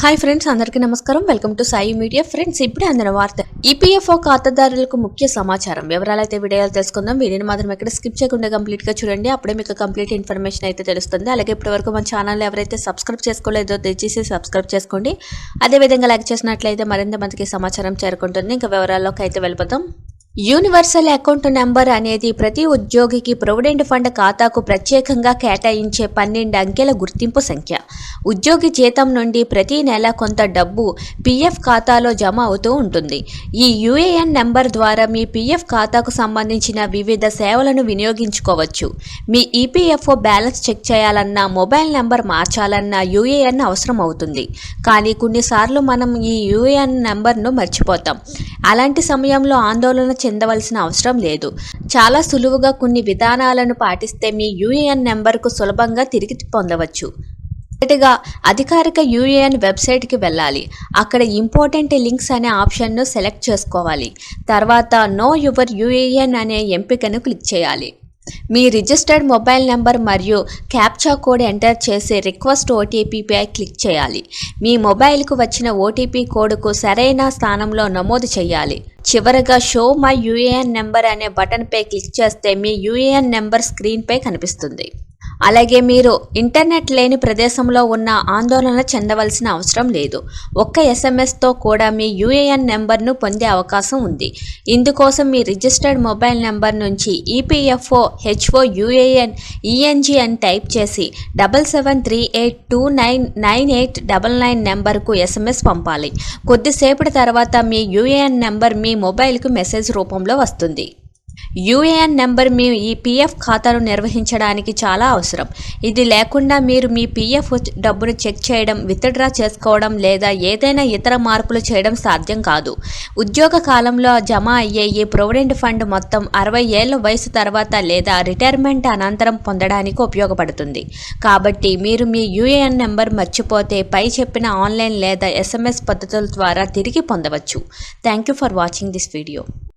Hi friends అందరికీ నమస్కారం. Welcome to Sai media. Friends ఇప్పుడే అందిన వార్త. ఈపీఎఫ్ఓ ఖాతాదారులకు ముఖ్య సమాచారం. వివరాలు అయితే వీడియోలు తెలుసుకుందాం. వీడియోని మాత్రం ఎక్కడ స్కిప్ చేయకుండా కంప్లీట్గా చూడండి. అప్పుడే మీకు కంప్లీట్ ఇన్ఫర్మేషన్ అయితే తెలుస్తుంది. అలాగే ఇప్పటి వరకు మన ఛానల్ ఎవరైతే సబ్స్క్రైబ్ చేసుకోలేదో దయచేసి సబ్స్క్రైబ్ చేసుకోండి. అదేవిధంగా లైక్ చేసినట్లయితే మరింత మందికి సమాచారం చేరుకుంటుంది. ఇంకా వివరాల్లోకి అయితే వెళ్ళిపోతాం యూనివర్సల్ అకౌంట్ నెంబర్ అనేది ప్రతి ఉద్యోగికి ప్రొవిడెంట్ ఫండ్ ఖాతాకు ప్రత్యేకంగా కేటాయించే పన్నెండు అంకెల గుర్తింపు సంఖ్య. ఉద్యోగి జీతం నుండి ప్రతి నెల కొంత డబ్బు పీఎఫ్ ఖాతాలో జమ అవుతూ ఉంటుంది. ఈ యూఏఎన్ నెంబర్ ద్వారా మీ పీఎఫ్ ఖాతాకు సంబంధించిన వివిధ సేవలను వినియోగించుకోవచ్చు. మీ ఈపీఎఫ్ఓ బ్యాలెన్స్ చెక్ చేయాలన్నా మొబైల్ నెంబర్ మార్చాలన్నా యూఏఎన్ అవసరం అవుతుంది. కానీ కొన్నిసార్లు మనం ఈ యూఏఎన్ నెంబర్ను మర్చిపోతాం. అలాంటి సమయంలో ఆందోళన చెందవలసిన అవసరం లేదు. చాలా సులువుగా కొన్ని విధానాలను పాటిస్తే మీ యూఏఎన్ నెంబర్కు సులభంగా తిరిగి పొందవచ్చు. మొదటిగా అధికారిక యూఏఎన్ వెబ్సైట్కి వెళ్ళాలి. అక్కడ ఇంపార్టెంట్ లింక్స్ అనే ఆప్షన్ను సెలెక్ట్ చేసుకోవాలి. తర్వాత నో యువర్ యూఏఎన్ అనే ఎంపికను క్లిక్ చేయాలి. మీ రిజిస్టర్డ్ మొబైల్ నెంబర్ మరియు క్యాప్చా కోడ్ ఎంటర్ చేసి రిక్వెస్ట్ ఓటీపీపై క్లిక్ చేయాలి. మీ మొబైల్కు వచ్చిన ఓటీపీ కోడ్కు సరైన స్థానంలో నమోదు చేయాలి. చివరగా షో మై యూఏఎన్ నెంబర్ అనే బటన్పై క్లిక్ చేస్తే మీ యూఏఎన్ నెంబర్ స్క్రీన్పై కనిపిస్తుంది. అలాగే మీరు ఇంటర్నెట్ లేని ప్రదేశంలో ఉన్న ఆందోళన చెందవలసిన అవసరం లేదు. ఒక్క ఎస్ఎంఎస్తో కూడా మీ యూఏఎన్ నెంబర్ను పొందే అవకాశం ఉంది. ఇందుకోసం మీ రిజిస్టర్డ్ మొబైల్ నెంబర్ నుంచి ఈపీఎఫ్ఓ హెచ్ఓ యూఏఎన్ ఈఎన్జీ అని టైప్ చేసి double seven three eight two nine nine eight double nine నెంబర్కు ఎస్ఎంఎస్ పంపాలి. కొద్దిసేపటి తర్వాత మీ యూఏఎన్ నెంబర్ మీ మొబైల్కు మెసేజ్ రూపంలో వస్తుంది. యూఏఎన్ నెంబర్ మీ ఈ పీఎఫ్ ఖాతాను నిర్వహించడానికి చాలా అవసరం. ఇది లేకుండా మీరు మీ పీఎఫ్ డబ్బును చెక్ చేయడం విత్డ్రా చేసుకోవడం లేదా ఏదైనా ఇతర మార్పులు చేయడం సాధ్యం కాదు. ఉద్యోగ కాలంలో జమ అయ్యే ఈ ప్రొవిడెంట్ ఫండ్ మొత్తం అరవై ఏళ్ళ వయసు తర్వాత లేదా రిటైర్మెంట్ అనంతరం పొందడానికి ఉపయోగపడుతుంది. కాబట్టి మీరు మీ యూఏఎన్ నెంబర్ మర్చిపోతే పై చెప్పిన ఆన్లైన్ లేదా ఎస్ఎంఎస్ పద్ధతుల ద్వారా తిరిగి పొందవచ్చు. Thank you for watching this video.